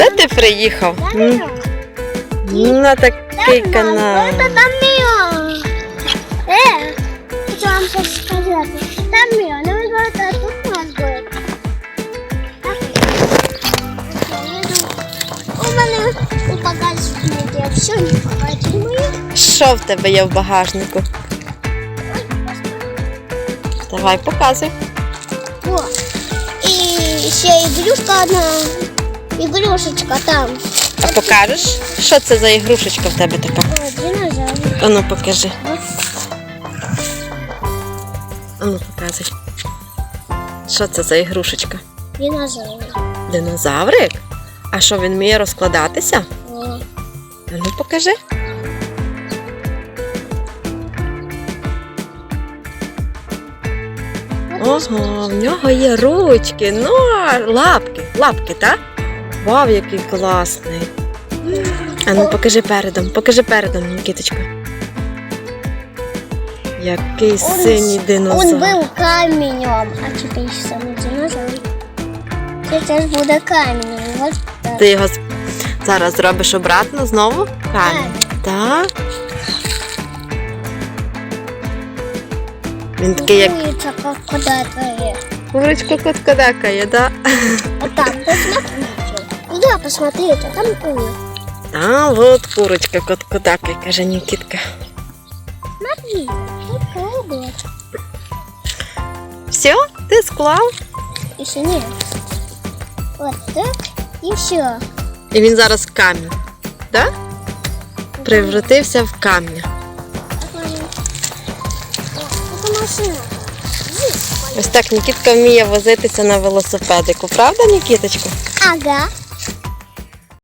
Де ти приїхав? М? На такий канал. Это там миллион. Э, что вам сейчас сказать? Там миллион, ну вот это тут у нас будет. У мене у багажнику я все не покажу. Що в тебе є в багажнику? Давай показуй. О, і ще ігрушка одна. Ігрушечка там. А покажеш? Що це за ігрушечка в тебе така? Динозавр. Ану покажи. Ану показуй. Що це за ігрушечка? Динозавр. Динозаврик? А що він вміє розкладатися? О. Ану покажи. Ого, в нього є ручки, ну, лапки, лапки, так? Вау, який класний. А ну покажи передом, покажи передом, Нікіточка. Який синій динозавр. был каменем, а теперь самый динозавр. Сейчас буде каменем. Вот так. Ти його зараз зробиш обратно знову? Камінь. Так. Він такий як курочка коткодакає, так? А там, посмотрите. Туда посмотрите, там курица. А, от курочка коткодакає, каже Нікітка. Смотри, тут колобок. Все, ти склав? Еще нет. Вот так и все. І він зараз камінь. Так? Превратився в камінь. Это машина. Ось так Нікітка вміє возитися на велосипедику, правда, Нікіточка? Ага.